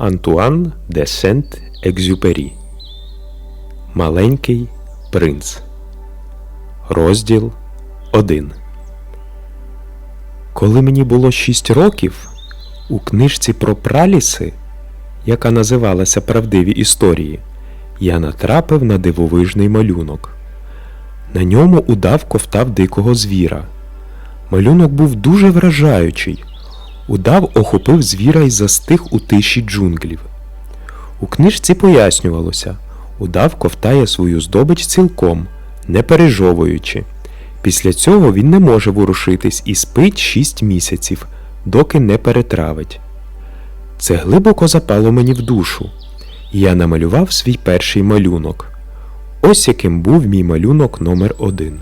Антуан де Сент-Екзюпері Маленький принц. Розділ 1 Коли мені було 6 років, у книжці про праліси, яка називалася Правдиві історії, я натрапив на дивовижний малюнок. На ньому удав ковтав дикого звіра. Малюнок був дуже вражаючий. Удав охопив звіра і застиг у тиші джунглів. У книжці пояснювалося, удав ковтає свою здобич цілком, не пережовуючи. Після цього він не може ворушитись і спить шість місяців, доки не перетравить. Це глибоко запало мені в душу, і я намалював свій перший малюнок. Ось яким був мій малюнок номер один.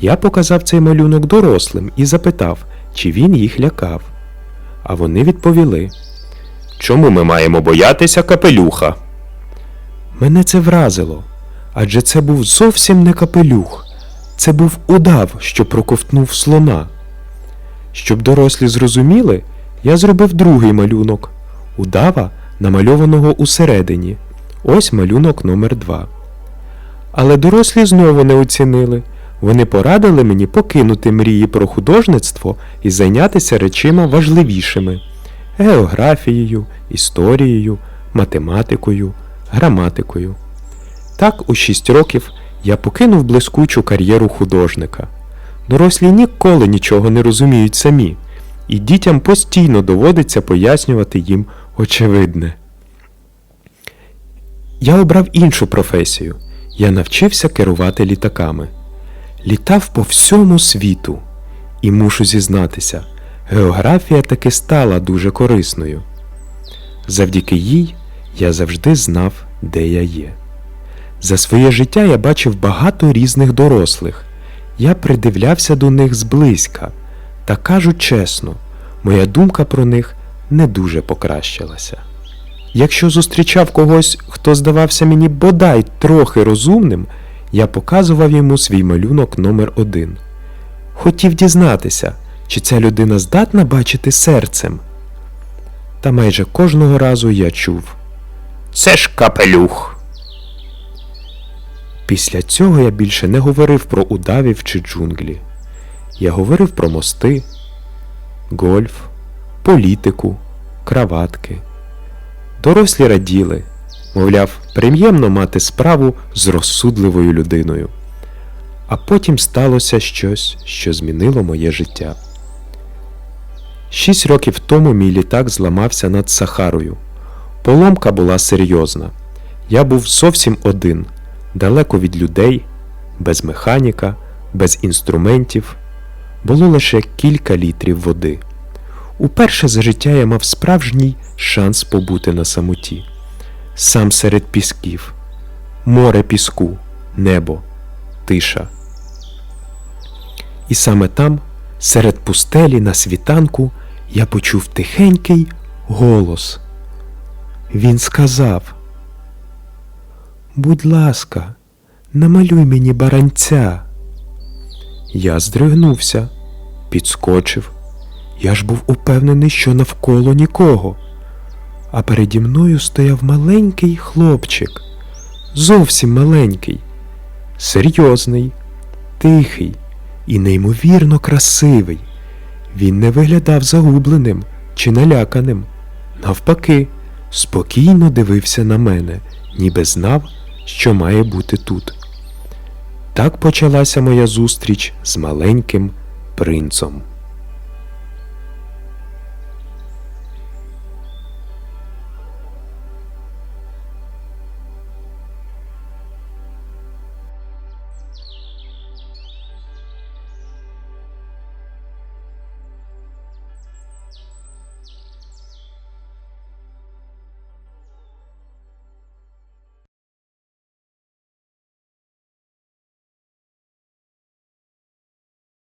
Я показав цей малюнок дорослим і запитав, чи він їх лякав. А вони відповіли: Чому ми маємо боятися капелюха? Мене це вразило, адже це був зовсім не капелюх, це був удав, що проковтнув слона. Щоб дорослі зрозуміли, я зробив другий малюнок удава, намальованого усередині. Ось малюнок номер два. Але дорослі знову не оцінили. Вони порадили мені покинути мрії про художництво і зайнятися речима важливішими географією, історією, математикою, граматикою. Так, у шість років я покинув блискучу кар'єру художника. Дорослі ніколи нічого не розуміють самі, і дітям постійно доводиться пояснювати їм очевидне. Я обрав іншу професію. Я навчився керувати літаками. Літав по всьому світу, і мушу зізнатися, географія таки стала дуже корисною. Завдяки їй я завжди знав, де я є. За своє життя я бачив багато різних дорослих. Я придивлявся до них зблизька, та кажу чесно, моя думка про них не дуже покращилася. Якщо зустрічав когось, хто здавався мені бодай трохи розумним, я показував йому свій малюнок номер один. Хотів дізнатися, чи ця людина здатна бачити серцем. Та майже кожного разу я чув Це ж капелюх. Після цього я більше не говорив про удавів чи джунглі. Я говорив про мости, гольф, політику, краватки. Дорослі раділи, мовляв, приємно мати справу з розсудливою людиною. А потім сталося щось, що змінило моє життя. Шість років тому мій літак зламався над Сахарою. Поломка була серйозна. Я був зовсім один, далеко від людей, без механіка, без інструментів. Було лише кілька літрів води. Уперше за життя я мав справжній шанс побути на самоті, сам серед пісків, море піску, небо, тиша. І саме там, серед пустелі на світанку, я почув тихенький голос. Він сказав: Будь ласка, намалюй мені баранця. Я здригнувся, підскочив. Я ж був упевнений, що навколо нікого. А переді мною стояв маленький хлопчик, зовсім маленький, серйозний, тихий і неймовірно красивий. Він не виглядав загубленим чи наляканим. Навпаки, спокійно дивився на мене, ніби знав, що має бути тут. Так почалася моя зустріч з маленьким принцом.